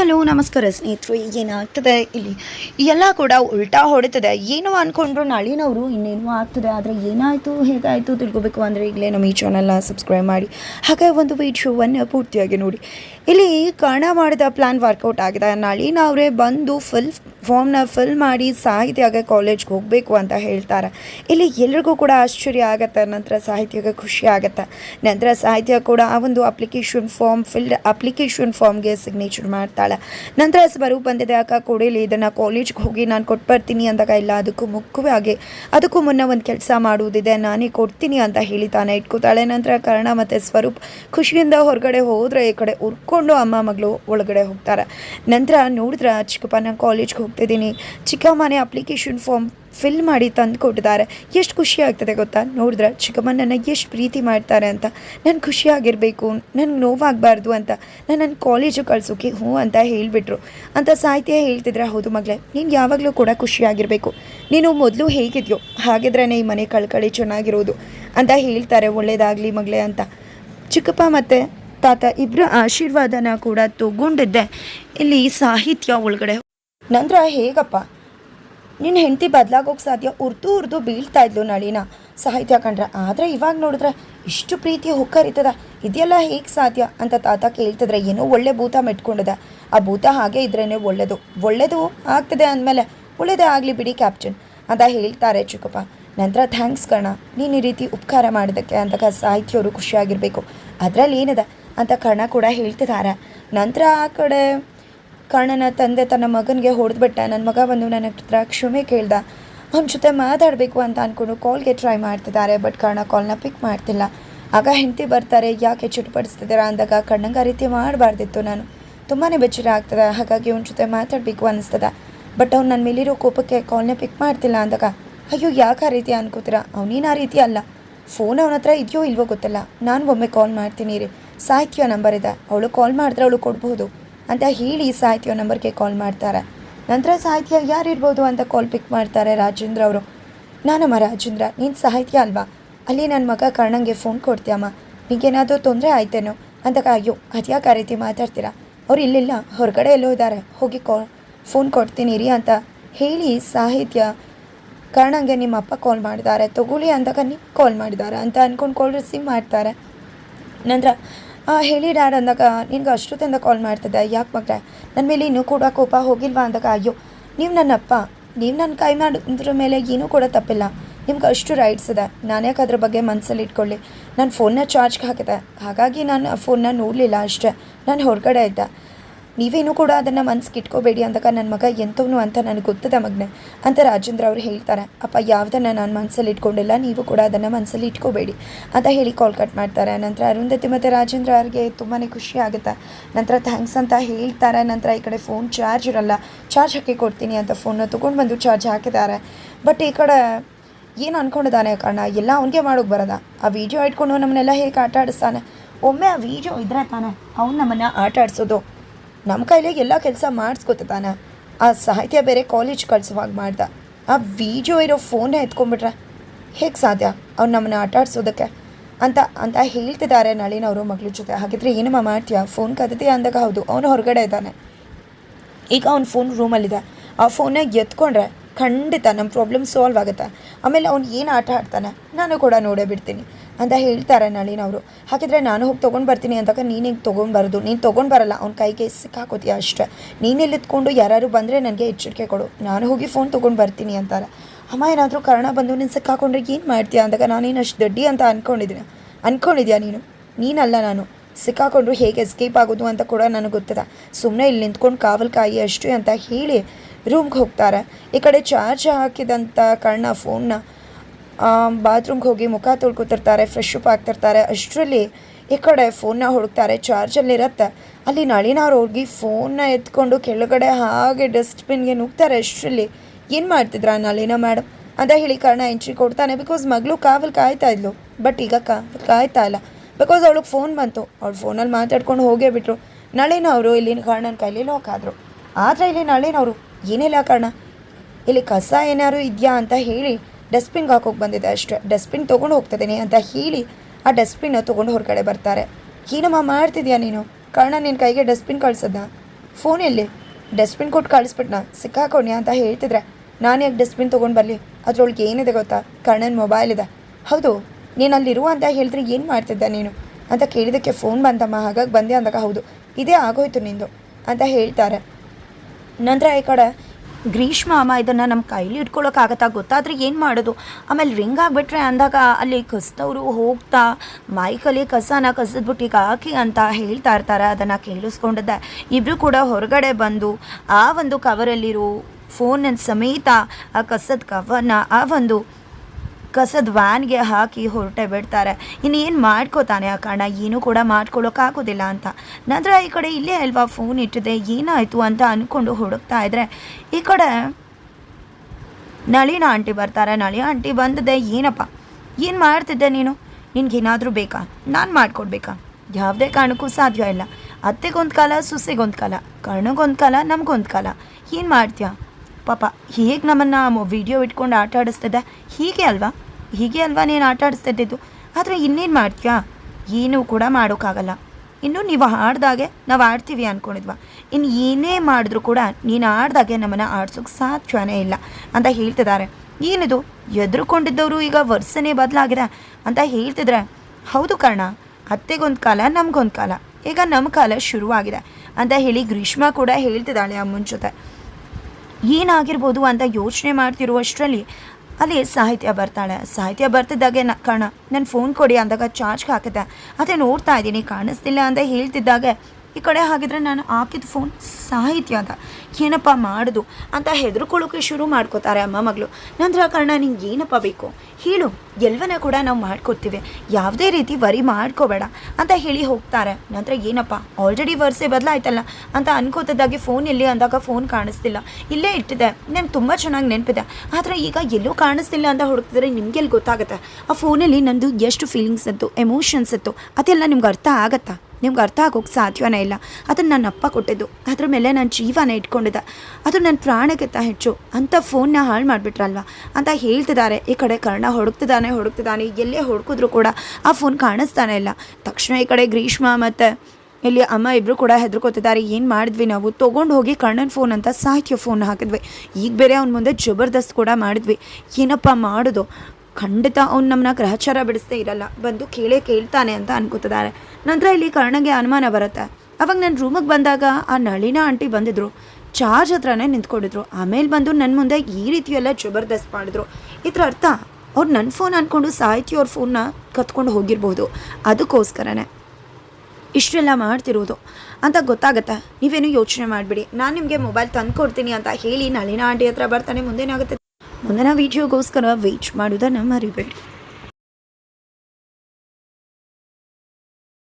Hello, ನಮಸ್ಕಾರ ಸ್ನೇಹಿತರು ಏನಾಗ್ತದೆ ಇಲ್ಲಿ ಎಲ್ಲ ಕೂಡ ಉಲ್ಟಾ ಹೊಡಿತದೆ. ಏನೋ ಅಂದ್ಕೊಂಡ್ರು ನಳಿನವರು, ಇನ್ನೇನೋ ಆಗ್ತದೆ, ಆದರೆ ಏನಾಯಿತು, ಹೇಗಾಯಿತು ತಿಳ್ಕೊಬೇಕು ಅಂದರೆ ಈಗಲೇ ನಮ್ಮ ಈ ಚಾನಲ್ನ ಸಬ್ಸ್ಕ್ರೈಬ್ ಮಾಡಿ. ಹಾಗೆ ಒಂದು ವಿಡಿಯೋವನ್ನು ಪೂರ್ತಿಯಾಗಿ ನೋಡಿ. ಇಲ್ಲಿ ಕಾಣ ಮಾಡಿದ ಪ್ಲ್ಯಾನ್ ವರ್ಕೌಟ್ ಆಗಿದೆ. ನಾಳಿನ ಬಂದು ಫುಲ್ ಫಾರ್ಮ್ನ ಫಿಲ್ ಮಾಡಿ ಸಾಹಿತ್ಯಾಗ ಕಾಲೇಜ್ಗೆ ಹೋಗಬೇಕು ಅಂತ ಹೇಳ್ತಾರೆ. ಇಲ್ಲಿ ಎಲ್ರಿಗೂ ಕೂಡ ಆಶ್ಚರ್ಯ ಆಗತ್ತೆ. ನಂತರ ಸಾಹಿತ್ಯಕ್ಕೆ ಖುಷಿ ಆಗತ್ತೆ. ನಂತರ ಸಾಹಿತ್ಯ ಕೂಡ ಆ ಒಂದು ಅಪ್ಲಿಕೇಶನ್ ಫಾರ್ಮ್ ಫಿಲ್ಡ್ ಅಪ್ಲಿಕೇಶನ್ ಫಾರ್ಮ್ಗೆ ಸಿಗ್ನೇಚರ್ ಮಾಡ್ತಾಳೆ. ನಂತರ ಸ್ವರೂಪ್ ಬಂದಿದೆ. ಅಕ್ಕ ಕೊಡಿಲಿ ಇದನ್ನು ಕಾಲೇಜ್ಗೆ ಹೋಗಿ ನಾನು ಕೊಟ್ಟು ಬರ್ತೀನಿ ಅಂದಾಗ, ಇಲ್ಲ, ಅದಕ್ಕೂ ಮುಖ್ಯವಾಗಿ ಅದಕ್ಕೂ ಮುನ್ನ ಒಂದು ಕೆಲಸ ಮಾಡುವುದಿದೆ ನಾನೇ ಕೊಡ್ತೀನಿ ಅಂತ ಹೇಳಿ ತಾನೇ ಇಟ್ಕೋತಾಳೆ. ನಂತರ ಕರ್ಣ ಮತ್ತು ಸ್ವರೂಪ್ ಖುಷಿಯಿಂದ ಹೊರಗಡೆ ಹೋದರೆ ಈ ಕಡೆ ಉರ್ಕೊಂಡು ಅಮ್ಮ ಮಗಳು ಒಳಗಡೆ ಹೋಗ್ತಾರೆ. ನಂತರ ನೋಡಿದ್ರೆ ಚಿಕ್ಕಪ್ಪ ನಾನು ಕಾಲೇಜ್ಗೆ ಹೋಗ್ತಿದ್ದೀನಿ ಚಿಕ್ಕಮ್ಮನೇ ಅಪ್ಲಿಕೇಶನ್ ಫಾರ್ಮ್ ಫಿಲ್ ಮಾಡಿ ತಂದು ಕೊಟ್ಟಿದ್ದಾರೆ. ಎಷ್ಟು ಖುಷಿ ಆಗ್ತದೆ ಗೊತ್ತಾ? ನೋಡಿದ್ರೆ ಚಿಕ್ಕಮ್ಮ ನನಗೆ ಎಷ್ಟು ಪ್ರೀತಿ ಮಾಡ್ತಾರೆ ಅಂತ. ನಾನು ಖುಷಿಯಾಗಿರಬೇಕು ನನಗೆ ನೋವಾಗಬಾರ್ದು ಅಂತ. ನಾನು ನನ್ನ ಕಾಲೇಜು ಕಳ್ಸೋಕೆ ಹ್ಞೂ ಅಂತ ಹೇಳಿಬಿಟ್ರು. ಅಂತ ಸಾಹಿತ್ಯ ಹೇಳ್ತಿದ್ರೆ ಹೌದು ಮಗಳೇ, ನೀನು ಯಾವಾಗಲೂ ಕೂಡ ಖುಷಿಯಾಗಿರಬೇಕು ನೀನು ಮೊದಲು ಹೇಗಿದೆಯೋ ಹಾಗಿದ್ರೇ ಈ ಮನೆ ಕಳ್ಕಳಿ ಚೆನ್ನಾಗಿರೋದು ಅಂತ ಹೇಳ್ತಾರೆ ಒಳ್ಳೇದಾಗಲಿ ಮಗಳೇ ಅಂತ. ಚಿಕ್ಕಪ್ಪ ಮತ್ತು ತಾತ ಇಬ್ಬರ ಆಶೀರ್ವಾದನ ಕೂಡ ತಗೊಂಡಿದ್ದೆ. ಇಲ್ಲಿ ಸಾಹಿತ್ಯ ಒಳಗಡೆ ನಂತರ ಹೇಗಪ್ಪ? ನಿನ್ನ ಹೆಂಡತಿ ಬದಲಾಗೋಕೆ ಸಾಧ್ಯ? ಉರ್ದು ಉರ್ದು ಬೀಳ್ತಾ ಇದ್ಲು ನಳಿನ. ಸಾಹಿತ್ಯ ಕಂಡ್ರೆ. ಆದರೆ ಇವಾಗ ನೋಡಿದ್ರೆ ಇಷ್ಟು ಪ್ರೀತಿ ಹುಕ್ಕರಿತದ ಇದೆಲ್ಲ ಹೇಗೆ ಸಾಧ್ಯ ಅಂತ ತಾತ ಕೇಳ್ತಿದ್ರೆ ಏನೋ ಒಳ್ಳೆ ಭೂತ ಮೆಟ್ಕೊಂಡಿದೆ. ಆ ಭೂತ ಹಾಗೆ ಇದ್ರೇ ಒಳ್ಳೆಯದು ಒಳ್ಳೆಯದು ಆಗ್ತದೆ ಅಂದಮೇಲೆ ಒಳ್ಳೆಯದೇ ಆಗಲಿ ಬಿಡಿ ಕ್ಯಾಪ್ಟನ್ ಅಂತ ಹೇಳ್ತಾರೆ ಚಿಕ್ಕಪ್ಪ. ನಂತರ ಥ್ಯಾಂಕ್ಸ್ ಕಣ ನೀನು ಈ ರೀತಿ ಉಪಕಾರ ಮಾಡಿದ್ದಕ್ಕೆ ಅಂತ ಸಾಹಿತ್ಯವರು ಖುಷಿಯಾಗಿರಬೇಕು. ಅದರಲ್ಲಿ ಏನಿದೆ ಅಂತ ಕರ್ಣ ಕೂಡ ಹೇಳ್ತಿದ್ದಾರೆ. ನಂತರ ಆ ಕಡೆ ಕರ್ಣನ ತಂದೆ ತನ್ನ ಮಗನಿಗೆ ಹೊಡೆದ್ಬಿಟ್ಟ. ನನ್ನ ಮಗ ಬಂದು ನನ್ನ ಹತ್ರ ಕ್ಷಮೆ ಕೇಳ್ದ. ಅವನ ಜೊತೆ ಮಾತಾಡಬೇಕು ಅಂತ ಅಂದ್ಕೊಂಡು ಕಾಲ್ಗೆ ಟ್ರೈ ಮಾಡ್ತಿದ್ದಾರೆ ಬಟ್ ಕರ್ಣ ಕಾಲ್ನ ಪಿಕ್ ಮಾಡ್ತಿಲ್ಲ. ಆಗ ಹೆಂಡತಿ ಬರ್ತಾರೆ, ಯಾಕೆ ಚುಟುಪಡಿಸ್ತಿದ್ದೀರಾ? ಅಂದಾಗ ಕಣ್ಣಂಗೆ ರೀತಿ ಮಾಡಬಾರ್ದಿತ್ತು. ನಾನು ತುಂಬಾ ಬೆಚ್ಚರ ಆಗ್ತದೆ, ಹಾಗಾಗಿ ಅವನ ಜೊತೆ ಮಾತಾಡಬೇಕು ಅನಿಸ್ತದೆ ಬಟ್ ಅವ್ನು ನನ್ನ ಮೇಲಿರೋ ಕೋಪಕ್ಕೆ ಕಾಲ್ನ ಪಿಕ್ ಮಾಡ್ತಿಲ್ಲ ಅಂದಾಗ, ಅಯ್ಯೋ, ಯಾಕೆ ಆ ರೀತಿ ಅನ್ಕೋತೀರಾ? ಅವನೇನು ಆ ರೀತಿ ಅಲ್ಲ. ಫೋನ್ ಅವನ ಹತ್ರ ಇದೆಯೋ ಇಲ್ವೋ ಗೊತ್ತಲ್ಲ. ನಾನು ಒಮ್ಮೆ ಕಾಲ್ ಮಾಡ್ತೀನಿ ರೀ. ಸಾಹಿತ್ಯ ನಂಬರ್ ಇದೆ. ಅವಳು ಕಾಲ್ ಮಾಡಿದ್ರೆ ಅವಳು ಕೊಡ್ಬೋದು ಅಂತ ಹೇಳಿ ಸಾಹಿತ್ಯ ನಂಬರ್ಗೆ ಕಾಲ್ ಮಾಡ್ತಾರೆ. ನಂತರ ಸಾಹಿತ್ಯ ಯಾರಿರ್ಬೋದು ಅಂತ ಕಾಲ್ ಪಿಕ್ ಮಾಡ್ತಾರೆ ರಾಜೇಂದ್ರ ಅವರು. ನಾನಮ್ಮ ರಾಜೇಂದ್ರ, ನೀನು ಸಾಹಿತ್ಯ ಅಲ್ವಾ? ಅಲ್ಲಿ ನನ್ನ ಮಗ ಕರ್ಣಂಗೆ ಫೋನ್ ಕೊಡ್ತೀಯಮ್ಮ. ನಿಂಗೇನಾದರೂ ತೊಂದರೆ ಆಯ್ತೇನೋ? ಅಂತ ಅಯ್ಯೋ ಅದ್ಯಾಕೆ ಆ ರೀತಿ ಮಾತಾಡ್ತೀರಾ? ಅವ್ರು ಇಲ್ಲಿಲ್ಲ, ಹೊರಗಡೆ ಎಲ್ಲೋ ಇದ್ದಾರೆ. ಹೋಗಿ ಕಾಲ್ ಫೋನ್ ಕೊಡ್ತೀನಿ ರೀ ಅಂತ ಹೇಳಿ ಸಾಹಿತ್ಯ ಕರ್ಣಂಗೆ ನಿಮ್ಮ ಅಪ್ಪ ಕಾಲ್ ಮಾಡಿದ್ದಾರೆ ತಗೊಳ್ಳಿ ಅಂದಾಗ ನೀವು ಕಾಲ್ ಮಾಡಿದ್ದಾರೆ ಅಂತ ಅಂದ್ಕೊಂಡು ಕಾಲ್ ರಿಸೀವ್ ಮಾಡ್ತಾರೆ. ನಂತರ ಹೇಳಿ ಡ್ಯಾಡ್ ಅಂದಾಗ, ನಿನ್ಗೆ ಅಷ್ಟೊತ್ತಿಂದ ಕಾಲ್ ಮಾಡ್ತಿದ್ದೆ. ಯಾಕೆ ಮಗ್ರೆ? ನನ್ನ ಮೇಲೆ ಇನ್ನೂ ಕೂಡ ಕೋಪ ಹೋಗಿಲ್ವಾ ಅಂದಾಗ, ಅಯ್ಯೋ, ನೀವು ನನ್ನ ಅಪ್ಪ ನೀವು ನನ್ನ ಕೈ ಮಾಡಿದ್ರ ಮೇಲೆ ಏನೂ ಕೂಡ ತಪ್ಪಿಲ್ಲ. ನಿಮ್ಗೆ ಅಷ್ಟು ರೈಟ್ಸ್ ಇದೆ. ನಾನು ಯಾಕೆ ಅದ್ರ ಬಗ್ಗೆ ಮನಸ್ಸಲ್ಲಿ ಇಟ್ಕೊಳ್ಳಿ? ನಾನು ಫೋನ್ನ ಚಾರ್ಜ್ಗೆ ಹಾಕಿದೆ. ಹಾಗಾಗಿ ನಾನು ಆ ಫೋನ್ನ ನೋಡಲಿಲ್ಲ ಅಷ್ಟೇ. ನಾನು ಹೊರಗಡೆ ಇದ್ದೆ. ನೀವೇನು ಕೂಡ ಅದನ್ನು ಮನ್ಸಿಗೆ ಇಟ್ಕೋಬೇಡಿ ಅಂದಾಗ ನನ್ನ ಮಗ ಎಂಥವನು ಅಂತ ನನಗೆ ಗೊತ್ತದ ಮಗ್ನ? ಅಂತ ರಾಜೇಂದ್ರ ಅವರು ಹೇಳ್ತಾರೆ. ಅಪ್ಪ, ಯಾವುದನ್ನು ನಾನು ಮನಸ್ಸಲ್ಲಿ ಇಟ್ಕೊಂಡಿಲ್ಲ, ನೀವು ಕೂಡ ಅದನ್ನು ಮನಸ್ಸಲ್ಲಿ ಇಟ್ಕೋಬೇಡಿ ಅಂತ ಹೇಳಿ ಕಾಲ್ ಕಟ್ ಮಾಡ್ತಾರೆ. ನಂತರ ಅರುಂಧತಿ ಮತ್ತು ರಾಜೇಂದ್ರ ಅವ್ರಿಗೆ ತುಂಬಾ ಖುಷಿ ಆಗುತ್ತೆ. ನಂತರ ಥ್ಯಾಂಕ್ಸ್ ಅಂತ ಹೇಳ್ತಾರೆ. ನಂತರ ಈ ಕಡೆ ಫೋನ್ ಚಾರ್ಜ್ ಇರಲ್ಲ. ಚಾರ್ಜ್ ಹಾಕಿ ಕೊಡ್ತೀನಿ ಅಂತ ಫೋನ್ನ ತೊಗೊಂಡು ಬಂದು ಚಾರ್ಜ್ ಹಾಕಿದ್ದಾರೆ. ಬಟ್ ಈ ಕಡೆ ಏನು ಅಂದ್ಕೊಂಡಿದ್ದಾನೆ ಕಾರಣ ಎಲ್ಲ ಅವನಿಗೆ ಮಾಡೋಕ್ಕೆ ಬರೋದ ಆ ವಿಡಿಯೋ ಇಟ್ಕೊಂಡು ನಮ್ಮನ್ನೆಲ್ಲ ಹೇಗೆ ಆಟ ಆಡಿಸ್ತಾನೆ ಒಮ್ಮೆ ಆ ವಿಡಿಯೋ ಇದ್ರೆ ತಾನೆ, ಅವ್ನು ನಮ್ಮನ್ನು ಆಟ ಆಡಿಸೋದು ನಮ್ಮ ಕೈಲೇ ಎಲ್ಲ ಕೆಲಸ ಮಾಡಿಸ್ಕೊತಾನೆ ಆ ಸಾಹಿತ್ಯ ಬೇರೆ ಕಾಲೇಜ್ ಕಳ್ಸುವಾಗ ಮಾಡ್ದ. ಆ ವಿಡಿಯೋ ಇರೋ ಫೋನ್ನ ಎತ್ಕೊಂಡ್ಬಿಟ್ರೆ, ಹೇಗೆ ಸಾಧ್ಯ? ಅವ್ರು ನಮ್ಮನ್ನು ಆಟಾಡ್ಸೋದಕ್ಕೆ ಅಂತ ಅಂತ ಹೇಳ್ತಿದ್ದಾರೆ ನಳಿನವರು ಮಗಳ ಜೊತೆ. ಹಾಗಿದ್ರೆ ಏನಮ್ಮ ಮಾಡ್ತೀಯ? ಫೋನ್ ಕದತೀಯ ಅಂದಾಗ ಹೌದು, ಅವನು ಹೊರಗಡೆ ಇದ್ದಾನೆ. ಈಗ ಅವ್ನ ಫೋನ್ ರೂಮಲ್ಲಿದೆ ಆ ಫೋನ್ನ ಎತ್ಕೊಂಡ್ರೆ ಖಂಡಿತ ನಮ್ಮ ಪ್ರಾಬ್ಲಮ್ ಸಾಲ್ವ್ ಆಗುತ್ತೆ. ಆಮೇಲೆ ಅವ್ನು ಏನು ಆಟ ಆಡ್ತಾನೆ? ನಾನು ಕೂಡ ನೋಡೇ ಬಿಡ್ತೀನಿ. ಅಂತ ಹೇಳ್ತಾರೆ ನಳಿನವರು. ಹಾಗಿದ್ರೆ ನಾನು ಹೋಗಿ ತೊಗೊಂಡು ಬರ್ತೀನಿ ಅಂದಾಗ ನೀನು ತೊಗೊಂಡು ಬರೋದು? ನೀನು ತೊಗೊಂಡು ಬರಲ್ಲ, ಅವ್ನ ಕೈಗೆ ಸಿಕ್ಕಾಕೋತೀಯ ಅಷ್ಟೇ. ನೀನೆಲ್ಲಿ ಎತ್ಕೊಂಡು ಯಾರು ಬಂದರೆ ನನಗೆ ಎಚ್ಚರಿಕೆ ಕೊಡು. ನಾನು ಹೋಗಿ ಫೋನ್ ತೊಗೊಂಡು ಬರ್ತೀನಿ ಅಂತಾರೆ. ಅಮ್ಮ, ಏನಾದರೂ ಕಾರಣ ಬಂದು ನೀನು ಸಿಕ್ಕಾಕೊಂಡ್ರೆ ಏನು ಮಾಡ್ತೀಯ ಅಂದಾಗ ನಾನೇನು ಅಷ್ಟು ದಡ್ಡಿ ಅಂತ ಅಂದ್ಕೊಂಡಿದ್ದೀನಿ ಅಂದ್ಕೊಂಡಿದ್ಯಾ ನೀನು? ನೀನಲ್ಲ ನಾನು. ಸಿಕ್ಕಾಕೊಂಡ್ರು ಹೇಗೆ ಎಸ್ಕೇಪ್ ಆಗೋದು ಅಂತ ಕೂಡ ನನಗೆ ಗೊತ್ತದ ಸುಮ್ಮನೆ ಇಲ್ಲಿ ನಿಂತ್ಕೊಂಡು ಕಾವಲು ಕಾಯಿ ಅಷ್ಟು ಅಂತ ಹೇಳಿ ರೂಮ್ಗೆ ಹೋಗ್ತಾರೆ. ಈ ಕಡೆ ಚಾರ್ಜ್ ಹಾಕಿದಂಥ ಕರ್ಣ ಫೋನ್ನ ಬಾತ್ರೂಮ್ಗೆ ಹೋಗಿ ಮುಖ ತೊಳ್ಕೊತಿರ್ತಾರೆ ಫ್ರೆಶ್ ಅಪ್ ಆಗ್ತಿರ್ತಾರೆ ಅಷ್ಟರಲ್ಲಿ ಈ ಕಡೆ ಫೋನ್ನ ಹುಡುಕ್ತಾರೆ ಚಾರ್ಜಲ್ಲಿರತ್ತೆ ಅಲ್ಲಿ ನಳಿನವ್ರು ಹೋಗಿ ಫೋನ್ನ ಎತ್ಕೊಂಡು ಕೆಳಗಡೆ ಹಾಗೆ ಡಸ್ಟ್ಬಿನ್ಗೆ ನುಗ್ತಾರೆ ಅಷ್ಟರಲ್ಲಿ. ಏನು ಮಾಡ್ತಿದ್ರ ನಳಿನ ಮೇಡಮ್ ಅಂತ ಹೇಳಿ ಕಾರಣ ಎಂಟ್ರಿ ಕೊಡ್ತಾನೆ. ಬಿಕಾಸ್ ಮಗಳು ಕಾವಲು ಕಾಯ್ತಾ ಇದ್ಲು. ಬಟ್ ಈಗ ಕಾಯ್ತಾ ಇಲ್ಲ. ಬಿಕಾಸ್ ಅವಳಿಗೆ ಫೋನ್ ಬಂತು. ಅವ್ಳು ಫೋನಲ್ಲಿ ಮಾತಾಡ್ಕೊಂಡು ಹೋಗೇ ಬಿಟ್ರು. ನಳಿನವರು ಇಲ್ಲಿನ ಕರ್ಣನ ಕೈಲಿ ಲಾಕ್ ಆದರು. ಆದರೆ ಇಲ್ಲಿ ನಳಿನವರು ಏನಿಲ್ಲ ಕಾರಣ. ಇಲ್ಲಿ ಕಸ ಏನಾದ್ರು ಇದೆಯಾ ಅಂತ ಹೇಳಿ ಡಸ್ಟ್ಬಿನ್ಗೆ ಹಾಕೋಕೆ ಬಂದಿದೆ ಅಷ್ಟೇ. ಡಸ್ಟ್ಬಿನ್ ತೊಗೊಂಡು ಹೋಗ್ತಿದ್ದೀನಿ ಅಂತ ಹೇಳಿ ಆ ಡಸ್ಟ್ಬಿನ್ನ ತೊಗೊಂಡು ಹೊರಗಡೆ ಬರ್ತಾರೆ. ಏನಮ್ಮ ಮಾಡ್ತಿದ್ಯಾ ನೀನು? ಕರ್ಣ ನಿನ್ನ ಕೈಗೆ ಡಸ್ಟ್ಬಿನ್ ಕಳ್ಸದ್ನ? ಫೋನ್ ಎಲ್ಲಿ? ಡಸ್ಟ್ಬಿನ್ ಕೊಟ್ಟು ಕಳಿಸ್ಬಿಟ್ನ. ಸಿಕ್ಕಾಕೊಂಡ್ಯಾ ಅಂತ ಹೇಳ್ತಿದ್ರೆ. ನಾನು ಯಾಕೆ ಡಸ್ಟ್ಬಿನ್ ತೊಗೊಂಡು ಬರಲಿ? ಅದ್ರೊಳಗೆ ಏನಿದೆ ಗೊತ್ತಾ? ಕರ್ಣನ ಮೊಬೈಲ್ ಇದೆ. ಹೌದು. ನೀನು ಅಲ್ಲಿರುವ ಅಂತ ಹೇಳಿದ್ರೆ ಏನು ಮಾಡ್ತಿದ್ದೆ ನೀನು? ಅಂತ ಕೇಳಿದ್ದಕ್ಕೆ ಫೋನ್ ಬಂದಮ್ಮ ಹಾಗಾಗಿ ಬಂದೆ ಅಂದಾಗ ಹೌದು. ಇದೇ ಆಗೋಯ್ತು ನಿಂದು, ಅಂತ ಹೇಳ್ತಾರೆ. ನಂತರ ಈ ಕಡೆ ಗ್ರೀಷ್ಮ, ಅಮ್ಮ, ಇದನ್ನು ನಮ್ಮ ಕೈಲಿ ಇಟ್ಕೊಳ್ಳೋಕ್ಕಾಗತ್ತಾ ಗೊತ್ತಾದರೆ ಏನು ಮಾಡೋದು? ಆಮೇಲೆ ರಿಂಗ್ ಆಗಿಬಿಟ್ರೆ ಅಂದಾಗ ಅಲ್ಲಿ ಕಸ್ದವರು ಹೋಗ್ತಾ, ಮೈಕಲ್ಲಿ ಕಸನ ಕಸದ್ಬಿಟ್ಟು ಈಗ ಹಾಕಿ ಅಂತ ಹೇಳ್ತಾ ಇರ್ತಾರೆ, ಅದನ್ನು ಕೇಳಿಸ್ಕೊಂಡಿದ್ದೆ. ಇಬ್ಬರು ಕೂಡ ಹೊರಗಡೆ ಬಂದು ಆ ಒಂದು ಕವರಲ್ಲಿರೋ ಫೋನ್ ಸಮೇತ ಆ ಕಸದ ಕವರ್ನ ಆ ಒಂದು ಕಸದ ವ್ಯಾನ್ಗೆ ಹಾಕಿ ಹೊರಟೆ ಬಿಡ್ತಾರೆ. ಇನ್ನೇನು ಮಾಡ್ಕೋತಾನೆ ಆ ಕಾರಣ? ಏನೂ ಕೂಡ ಮಾಡ್ಕೊಳ್ಳೋಕ್ಕಾಗೋದಿಲ್ಲ ಅಂತ. ನಂತರ ಈ ಕಡೆ ಇಲ್ಲೇ ಅಲ್ವಾ ಫೋನ್ ಇಟ್ಟಿದೆ. ಏನಾಯಿತು ಅಂತ ಅಂದ್ಕೊಂಡು ಹುಡುಕ್ತಾ ಇದ್ರೆ ಈ ಕಡೆ ನಳಿನ ಆಂಟಿ ಬರ್ತಾರೆ. ನಳಿ ಆಂಟಿ ಬಂದದೆ. ಏನಪ್ಪ? ಏನು ಮಾಡ್ತಿದ್ದೆ ನೀನು? ನಿನಗೇನಾದರೂ ಬೇಕಾ? ನಾನು ಮಾಡಿಕೊಡ್ಬೇಕಾ? ಯಾವುದೇ ಕಾರಣಕ್ಕೂ ಸಾಧ್ಯ ಇಲ್ಲ. ಅತ್ತೆಗೊಂದು ಕಾಲ ಸೊಸೆಗೊಂದು ಕಾಲ ಕರ್ಣಗೊಂದು ಕಾಲ ನಮಗೊಂದು ಕಾಲ ಏನು ಮಾಡ್ತೀಯಾ? ಪಾಪ, ಹೇಗೆ ನಮ್ಮನ್ನು ವಿಡಿಯೋ ಇಟ್ಕೊಂಡು ಆಟ ಆಡಿಸ್ತಿದ್ದೆ? ಹೀಗೆ ಅಲ್ವಾ? ಹೀಗೆ ಅಲ್ವಾ ನೀನು ಆಟ ಆಡಿಸ್ತಿದ್ದಿದ್ದು? ಆದರೆ ಇನ್ನೇನು ಮಾಡ್ತೀಯಾ? ಏನೂ ಕೂಡ ಮಾಡೋಕ್ಕಾಗಲ್ಲ. ಇನ್ನು ನೀವು ಆಡ್ದಾಗೆ ನಾವು ಆಡ್ತೀವಿ ಅಂದ್ಕೊಂಡಿದ್ವಾ ಇನ್ನು ಏನೇ ಮಾಡಿದ್ರು ಕೂಡ ನೀನು ಆಡ್ದಾಗೆ ನಮ್ಮನ್ನು ಆಡ್ಸೋಕ್ಕೆ ಸಾಧ್ಯವೇ ಇಲ್ಲ ಅಂತ ಹೇಳ್ತಿದ್ದಾರೆ ಏನಿದು? ಎದುರುಕೊಂಡಿದ್ದವರು ಈಗ ವರ್ಷನೇ ಬದಲಾಗಿದೆ ಅಂತ ಹೇಳ್ತಿದ್ರೆ, ಹೌದು ಕರ್ಣ, ಅತ್ತೆಗೊಂದು ಕಾಲ, ನಮಗೊಂದು ಕಾಲ. ಈಗ ನಮ್ಮ ಕಾಲ ಶುರುವಾಗಿದೆ ಅಂತ ಹೇಳಿ ಗ್ರೀಷ್ಮ ಕೂಡ ಹೇಳ್ತಿದ್ದಾಳೆ ಅಮ್ಮನ ಜೊತೆ ಏನಾಗಿರ್ಬೋದು ಅಂತ ಯೋಚನೆ ಮಾಡ್ತಿರುವಷ್ಟರಲ್ಲಿ ಅಲ್ಲಿ ಸಾಹಿತ್ಯ ಬರ್ತಾಳೆ. ಸಾಹಿತ್ಯ ಬರ್ತಿದ್ದಾಗೆ ನ ಕಣ ನನ್ನ ಫೋನ್ ಕೊಡಿ ಅಂದಾಗ ಚಾರ್ಜ್ಗೆ ಹಾಕಿದೆ ಅದೇ ನೋಡ್ತಾ ಇದ್ದೀನಿ, ಕಾಣಿಸ್ತಿಲ್ಲ ಅಂತ ಹೇಳ್ತಿದ್ದಾಗೆ ಈ ಕಡೆ ಹಾಗಿದ್ರೆ ನಾನು ಹಾಕಿದ ಫೋನ್ ಸಾಹಿತ್ಯ ಅಂತ ಏನಪ್ಪ ಮಾಡೋದು? ಅಂತ ಹೆದರ್ಕೊಳ್ಳೋಕೆ ಶುರು ಮಾಡ್ಕೋತಾರೆ ಅಮ್ಮ ಮಗಳು. ನಂತರ ಕಾರಣ, ನಿಂಗೆ ಏನಪ್ಪ ಬೇಕು? ಹೇಳು ಎಲ್ಲವನ್ನ ಕೂಡ ನಾವು ಮಾಡ್ಕೊಡ್ತೀವಿ. ಯಾವುದೇ ರೀತಿ ವರಿ ಮಾಡ್ಕೋಬೇಡ ಅಂತ ಹೇಳಿ ಹೋಗ್ತಾರೆ. ನಂತರ ಏನಪ್ಪ? ಆಲ್ರೆಡಿ ವರ್ಸೆ ಬದಲಾಯ್ತಲ್ಲ ಅಂತ ಅನ್ಕೋತಿದ್ದಾಗೆ ಫೋನ್ ಎಲ್ಲಿ ಅಂದಾಗ ಫೋನ್ ಕಾಣಿಸ್ತಿಲ್ಲ. ಇಲ್ಲೇ ಇಟ್ಟಿದೆ. ನಾನು ತುಂಬ ಚೆನ್ನಾಗಿ ನೆನಪಿದೆ. ಆದರೆ ಈಗ ಎಲ್ಲೂ ಕಾಣಿಸ್ತಿಲ್ಲ ಅಂತ ಹುಡುಕಿದ್ರೆ ನಿಮ್ಗೆಲ್ಲಿ ಗೊತ್ತಾಗುತ್ತೆ. ಆ ಫೋನಲ್ಲಿ ನಂದು ಎಷ್ಟು ಫೀಲಿಂಗ್ಸ್ ಇತ್ತು ಎಮೋಷನ್ಸ್ ಇತ್ತು, ಅದೆಲ್ಲ ನಿಮ್ಗೆ ಅರ್ಥ ಆಗತ್ತಾ? ನಿಮ್ಗೆ ಅರ್ಥ ಆಗೋಕ್ಕೆ ಸಾಧ್ಯವೇ ಇಲ್ಲ. ಅದನ್ನು ನನ್ನ ಅಪ್ಪ ಕೊಟ್ಟಿದ್ದು. ಅದ್ರ ಮೇಲೆ ನಾನು ಜೀವನ ಇಟ್ಕೊಂಡಿದ್ದೆ. ಅದು ನನ್ನ ಪ್ರಾಣಕ್ಕಿಂತ ಹೆಚ್ಚು. ಅಂಥ ಫೋನ್ನ ಹಾಳು ಮಾಡಿಬಿಟ್ರಲ್ವ? ಅಂತ ಹೇಳ್ತಿದ್ದಾರೆ. ಈ ಕಡೆ ಕರ್ಣ ಹುಡುಕ್ತಿದ್ದಾನೆ ಹುಡುಕ್ತಿದ್ದಾನೆ ಎಲ್ಲೇ ಹುಡುಕಿದ್ರು ಕೂಡ ಆ ಫೋನ್ ಕಾಣಿಸ್ತಾನೆ ಇಲ್ಲ. ತಕ್ಷಣ ಈ ಕಡೆ ಗ್ರೀಷ್ಮ ಮತ್ತು ಇಲ್ಲಿ ಅಮ್ಮ ಇಬ್ಬರು ಕೂಡ ಹೆದರ್ಕೋತಿದ್ದಾರೆ. ಏನು ಮಾಡಿದ್ವಿ ನಾವು? ತೊಗೊಂಡು ಹೋಗಿ ಕಣ್ಣನ ಫೋನ್ ಅಂತ ಸಾಹಿತ್ಯ ಫೋನ್ ಹಾಕಿದ್ವಿ. ಈಗ ಬೇರೆ ಅವ್ನ ಮುಂದೆ ಜಬರ್ದಸ್ತ್ ಕೂಡ ಮಾಡಿದ್ವಿ. ಏನಪ್ಪ ಮಾಡೋದು? ಖಂಡಿತ ಅವ್ನು ನಮ್ಮನ್ನ ಗ್ರಹಚಾರ ಬಿಡಿಸ್ದೇ ಇರಲ್ಲ. ಬಂದು ಕೇಳೇ ಕೇಳ್ತಾನೆ ಅಂತ ಅನ್ಕೋತಿದ್ದಾರೆ ನಂತರ ಇಲ್ಲಿ ಕರ್ಣಗೆ ಅನುಮಾನ ಬರುತ್ತೆ. ಅವಾಗ ನಾನು ರೂಮಿಗೆ ಬಂದಾಗ ಆ ನಳಿನ ಆಂಟಿ ಬಂದಿದ್ರು. ಚಾರ್ಜ್ ಹತ್ರನೇ ನಿಂತ್ಕೊಂಡಿದ್ರು. ಆಮೇಲೆ ಬಂದು ನನ್ನ ಮುಂದೆ ಈ ರೀತಿಯೆಲ್ಲ ಜಬರ್ದಸ್ತ್ ಮಾಡಿದ್ರು. ಇದ್ರ ಅರ್ಥ, ಅವ್ರು ನನ್ನ ಫೋನ್ ಅಂದ್ಕೊಂಡು ಸಾಹಿತಿ ಅವ್ರ ಫೋನ್ನ ಕತ್ಕೊಂಡು ಹೋಗಿರ್ಬೋದು ಅದಕ್ಕೋಸ್ಕರನೇ. ಇಷ್ಟೆಲ್ಲ ಮಾಡ್ತಿರೋದು. ಅಂತ ಗೊತ್ತಾಗತ್ತೆ. ನೀವೇನು ಯೋಚನೆ ಮಾಡಿಬಿಡಿ. ನಾನು ನಿಮಗೆ ಮೊಬೈಲ್ ತಂದು ಕೊಡ್ತೀನಿ ಅಂತ ಹೇಳಿ ನಳಿನ ಆಂಟಿ ಹತ್ರ ಬರ್ತಾನೆ ಮುಂದೇನಾಗುತ್ತೆ ಮುಂದಿನ ವೀಡಿಯೋಗೋಸ್ಕರ ವೆಯ್ಟ್ ಮಾಡೋದನ್ನು ಮರಿಬೇಡಿ.